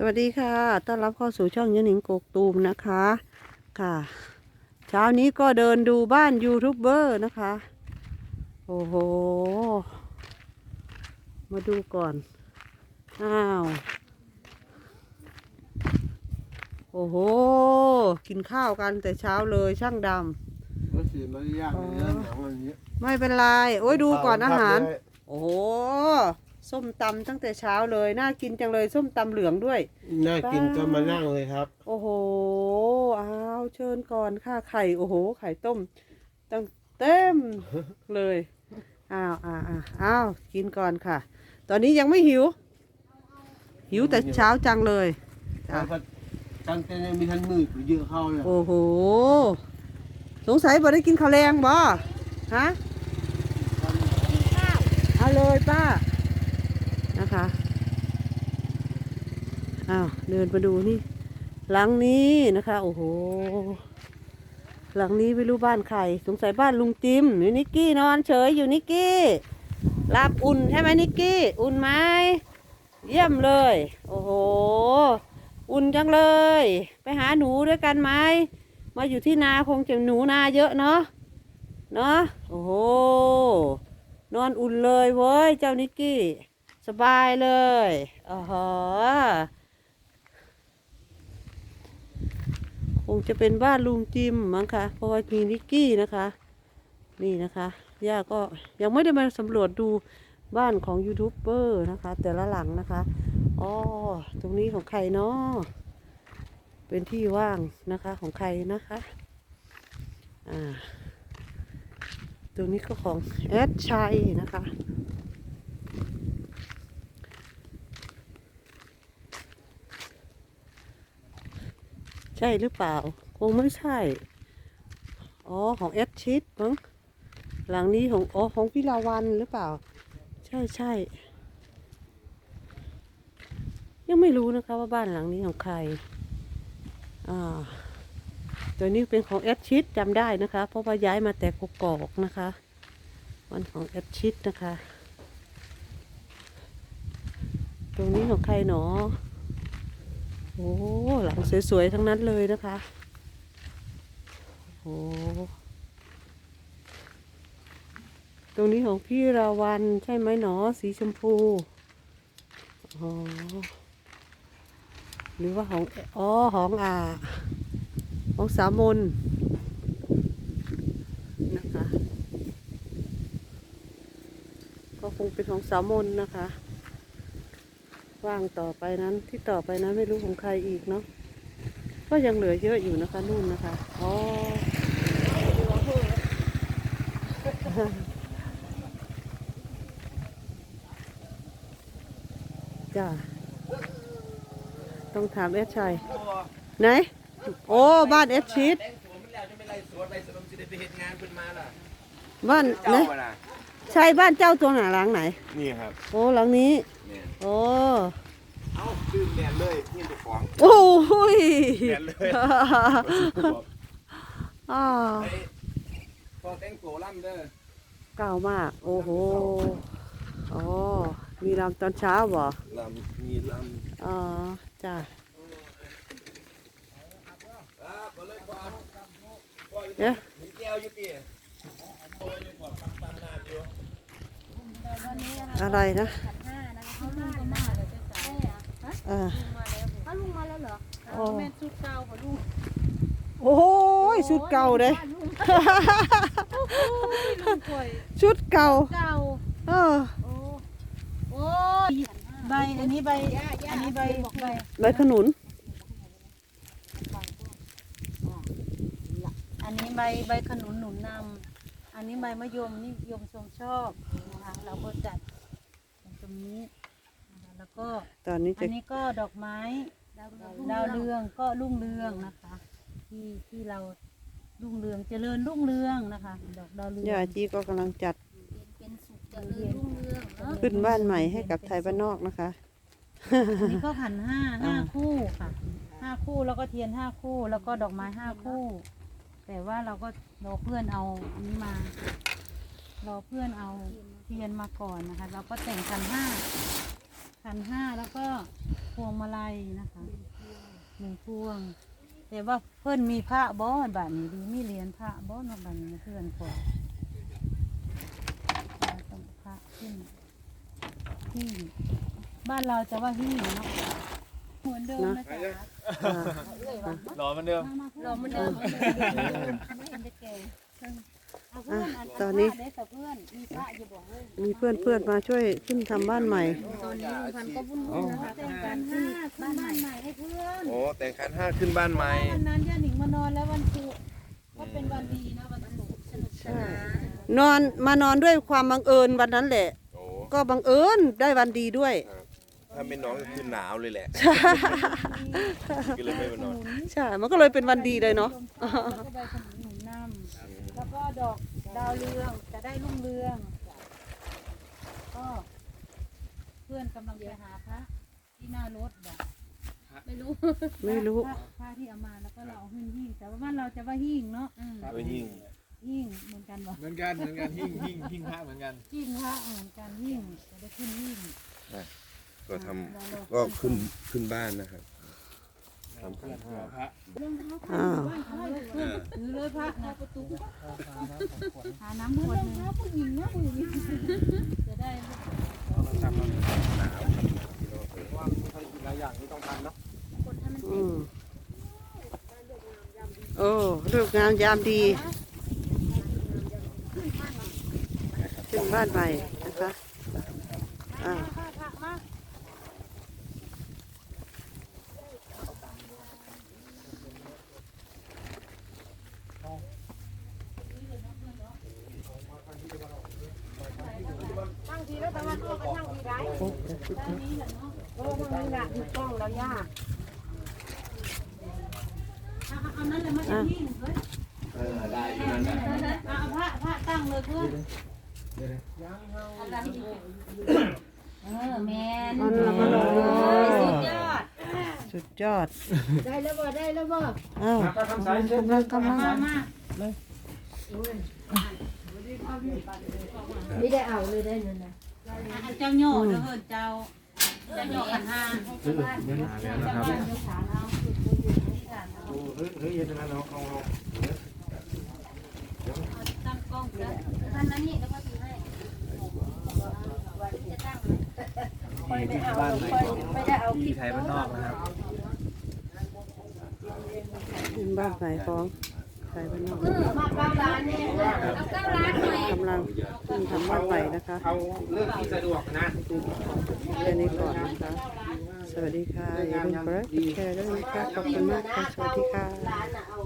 สวัสดีค่ะ ต้อนรับเข้าสู่ช่องยะหนิงกกตูมนะคะ ค่ะ เช้านี้ก็เดินดูบ้านยูทูบเบอร์นะคะ โอ้โห มาดูก่อน อ้าว โอ้โห กินข้าวกันแต่เช้าเลยช่างดก็สีมันยากในเรื่องหนังอันนี้ำไม่เป็นไร โอ้ยดูก่อนอาหาร โอ้โห ส้มตำตั้งแต่เช้าเลย น่ากินจังเลยส้มตำเหลืองด้วย น่ากินก็มานั่งเลยครับ โอ้โห อ้าวเชิญก่อนค่ะไข่ โอ้โห ไข่ต้มตั้งเต็มเลย อ้าวอ้าวอ้าวอ้าวกินก่อนค่ะ ตอนนี้ยังไม่หิว หิวแต่เช้าจังเลยจ้ะตั้งแต่ยังมีทันมืดเยอะเข้าเลยโอ้โห สงสัยบ่ได้กินข้าวแรงบ่ฮะเอาเลยป้า นะคะ อ้าวเดินมาดูนี่ หลังนี้นะคะ โอ้โห หลังนี้ไม่รู้บ้านใคร สงสัยบ้านลุงจิมนี่นิกกี้นอนเฉยอยู่นิกกี้รับอุ่นใช่ไหมนิกกี้ อุ่นไหมเยี่ยมเลย โอ้โห อุ่นจังเลย ไปหาหนูด้วยกันไหมมาอยู่ที่นาคงจะหนูนาเยอะเนาะเนาะโอ้โห นอนอุ่นเลยเว้ย เจ้านิกกี้ สบายเลยอ๋อ คงจะเป็นบ้านลุงจิมมั้งคะเพราะว่ามีนิกกี้นะคะ นี่นะคะย่าก็ยังไม่ได้มาสำรวจดูบ้านของยูทูบเบอร์นะคะ แต่ละหลังนะคะอ๋อตรงนี้ของใครเนาะเป็นที่ว่างนะคะของใครนะคะอ่าตรงนี้ก็ของแอดชัยนะคะ ใช่หรือเปล่า คงไม่ใช่ อ๋อของแอดชิดมั้งหลังนี้ของอ๋อของพิลาวันหรือเปล่า ใช่ใช่ยังไม่รู้นะคะว่าบ้านหลังนี้ของใคร อ่า ตัวนี้เป็นของแอดชิดจำได้นะคะ เพราะว่าย้ายมาแต่กกอกนะคะวันของแอดชิดนะคะ ตรงนี้ของใครหนอ โอ้หลังสวยๆทั้งนั้นเลยนะคะ โอ้ตรงนี้ของพี่ราวันใช่ไหมหนอสีชมพู อ๋อ หรือว่าของอ๋อของอ่า ของสามนนะคะ ก็คงเป็นของสามนนะคะ ว่างต่อไปนั้นที่ต่อไปนั้นไม่รู้ของใครอีกเนาะก็ยังเหลือเยอะอยู่นะคะนู่นนะคะอ๋อจ้าต้องถามเอสชัยไหน โอ้บ้านเอสชีตแต่งตัวมันแล้วจะไม่ไล่สวนไล่สนมสิได้ไปเฮ็ดงานเพิ่นมาล่ะบ้านเจ้าไหนอะล่ะใช่บ้านเจ้าตัวไหนหลังไหน นี่ครับ โอ้หลังนี้เนี่ย โอ้เอ้าชื่อแมนเลยนี่เจ้าของโอ้ยแมนเลยอ่าไอ้พอแต่งตัวล่ำเด้อเก่ามาก โอ้โหอ๋อมีรำตอนเช้าบ่ลำมีลอ๋อจ้าำอ่าบ่เลยก่อนเอ๊ะมีแก้วอยู่ติอะไรนะ อ่าถ้าลุงมาแล้วเหรอโอ้แม่ชุดเก่าป่ะลุงโอ้ยชุดเก่าเลยลุงป่วยชุดเก่าเก่าเออโอ้โอ้ยใบอันนี้ใบอันนี้ใบใบใบขนุนอันนี้ใบใบขนุนหนุนนำอันนี้ใบมะยมนี่ยมทรงชอบนะคะเราก็จัดตรงนี้นะคะแล้ว ก็ตอนนี้อัจะนนี้ก็ดอกไม้ ดาวเรืองก็รุ่งเรืองนะคะ ที่ที่เรารุ่งเรืองเจริญรุ่งเรืองนะคะ ดอกดาวเรืองย่าจีก็กำลังจัดเป็นสุขเจริญรุ่งเรืองเนาะขึ้นบ้านใหม่ให้กับไทยบ้านนอกนะคะ อันนี้ก็ขันห้าห้าอ่าคู่ค่ะห้าคู่แล้วก็เทียนห้าคู่ แล้วก็ดอกไม้ห้าคู่ แต่ว่าเราก็รอเพื่อนเอาอันนี้มารอเพื่อนเอาเทียนมาก่อนนะคะ เราก็แต่งขันห้า ขันห้าแล้วก็วงมาลัยนะคะหนึ่งพวง แต่ว่าเพื่อนมีพระบ่บัดนี้ดีมีเหรียญพระบ่เนาะบัดนี้เพื่อนขอเราต้องพระขึ้นหิ้งบ้านเราจะว่าหิ้งเนาะเหมือนเดิมนะจ๊ะอ่ารอเหมันเดิมรอเหมือนเดิมไม่เห็นจะแก่ เอาเพื่อนอะตอนนี้เด็กกับเพื่อนมีพระอยู่บอกเลยมีเพื่อนเพื่อนๆมาช่วยขึ้นทำบ้านใหม่ ตอนนี้ลุงพันธุ์ก็วุ่นวุ่นนะคะแต่งการขึ้นบ้านใหม่ให้เพื่อนโอ้แต่งคันห้าขึ้นบ้านใหม่วันนั้นย่าหนิงมานอนแล้ววันศุกร์ก็เป็นวันดีนะวันศุกร์สนุกสนานนอนมานอนด้วยความบังเอิญวันนั้นแหละ โอ้ก็บังเอิญได้วันดีด้วย ถ้าไม่นอนก็คือหนาวเลยแหละก็เลยไม่มานอน ใช่ มันก็เลยเป็นวันดีเลยเนาะ แล้วก็ใบขนุนหนุนน้ำ แล้วก็ดอกดาวเรืองจะได้รุ่งเรืองก็เพื่อนกำลังไปหาพระที่หน้ารถบอกไม่รู้ไม่รู้ผ้าผ้าที่เอามาแล้วก็เราเอาหิ้งหิ้งแต่ว่าบ้านเราจะว่าหิ้งเนาะอืมก็ยิ่งหิ้งเหมือนกันวะเหมือนกันเหมือนกันหิ้งหิ้งหิ้งพระเหมือนกันหิ้งพระเหมือนกันหิ้งจะได้ขึ้นหิ้งก็ทำก็ขึ้นขึ้นบ้านนะครับทำขันห้าพระอ้าวเอาเลยขึ้นถือเลยพระนะประตู หาน้ำขวดหนึงผู้หญิงนะผู้หญิงจะได้อืมโอ้เรื่องงามยามดี ขึ้นบ้านใหม่นะคะอ่า พระพระมาเอาเอานั่นเลยมาจะหิ้งเฮ้ยเออได้อยู่นั่นแหละเอาพระพระตั้งเลยเพื่อนเออแมนมันละมันละสุดยอดสุดยอด ได้แล้วบ่ได้แล้วบ่อ้าวกำลังกำลังมามาไม่ได้เอาเลยได้นั่นนะ อันเจ้าโย่เด้อเฮ้ยเจ้าเจ้าโย่ขันห้าเจ้าบ้านเจ้าฐานเอาที่ฐานเฮ้ยย็นนะเราเอาตั้งกล้องแล้วท่านนั้นนี่แล้วก็ถือให้จะตั้งนี่ที่บ้านของไม่ได้เอาพี่ไทยบ้านนอกนะครับขึ้นบ้านใหม่ของ ใครบ้านนอกมาเก้าล้านเนี่ยเอาเก้าล้านหน่อยกำลังขึ้นทำบ้านใหม่นะคะเอาเรื่องที่สะดวกนะเรียนี้ก่อนนะคะ สวัสดีค่ะอย่าลืมกดไลค์กดแชร์ด้วยนะคะขอบคุณมากค่ะสวัสดีค่ะล้านน่ะเอา